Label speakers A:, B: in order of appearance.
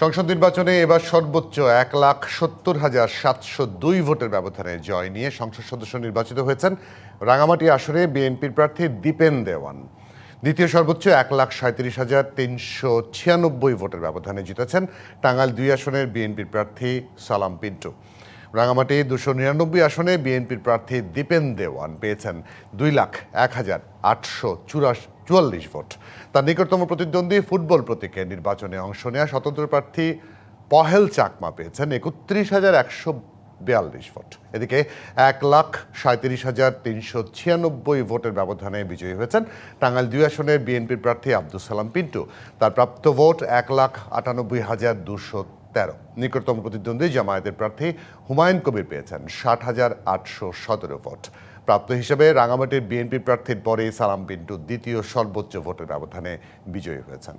A: সংসদ নির্বাচনে এবার সর্বোচ্চ এক লাখ সত্তর হাজার সাতশো দুই ভোটের ব্যবধানে জয় নিয়ে সংসদ সদস্য নির্বাচিত হয়েছেন রাঙামাটি আসনে বিএনপির প্রার্থী দীপেন দেওয়ান। দ্বিতীয় সর্বোচ্চ এক লাখ সাঁত্রিশ হাজার তিনশো ছিয়ানব্বই ভোটের ব্যবধানে জিতেছেন টাঙ্গাইল দুই আসনের বিএনপির প্রার্থী সালাম পিন্টু। রাঙামাটি দুশো নিরানব্বই আসনে বিএনপির প্রার্থী দীপেন দেওয়ান পেয়েছেন দুই লাখ এক হাজার আটশো চুরাশ চুয়াল্লিশ ভোট। তার নিকটতম প্রতিদ্বন্দ্বী ফুটবল প্রতীকে নির্বাচনে অংশ নেওয়া স্বতন্ত্র প্রার্থী পহেল চাকমা পেয়েছেন একত্রিশ হাজার একশো বিয়াল্লিশ ভোট। এদিকে এক লাখ সাঁত্রিশ হাজার তিনশো ছিয়ানব্বই ভোটের ব্যবধানে বিজয়ী হয়েছেন টাঙ্গাইল দুই আসনের বিএনপির প্রার্থী আব্দুল সালাম পিন্টু। তার প্রাপ্ত ভোট এক লাখ আটানব্বই হাজার দুশো তেরো। নিকটতম প্রতিদ্বন্দ্বী জামায়াতের প্রার্থী হুমায়ুন কবির পেয়েছেন ষাট হাজার আটশো সতেরো ভোট। প্রাপ্ত হিসেবে রাঙামাটির বিএনপি প্রার্থীর পরে সালাম পিন্টু দ্বিতীয় সর্বোচ্চ ভোটের ব্যবধানে বিজয়ী হয়েছেন।